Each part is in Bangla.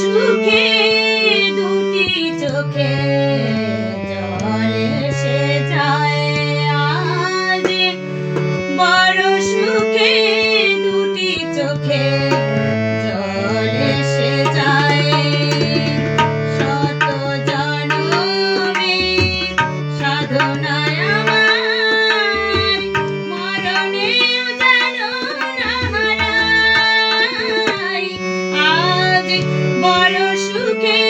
সুখে দুটি চোখে জল এসে যায়। আজ বড় সুখে দুটি চোখে বড় সুখে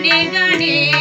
ಗಣಿ ಗಣಿ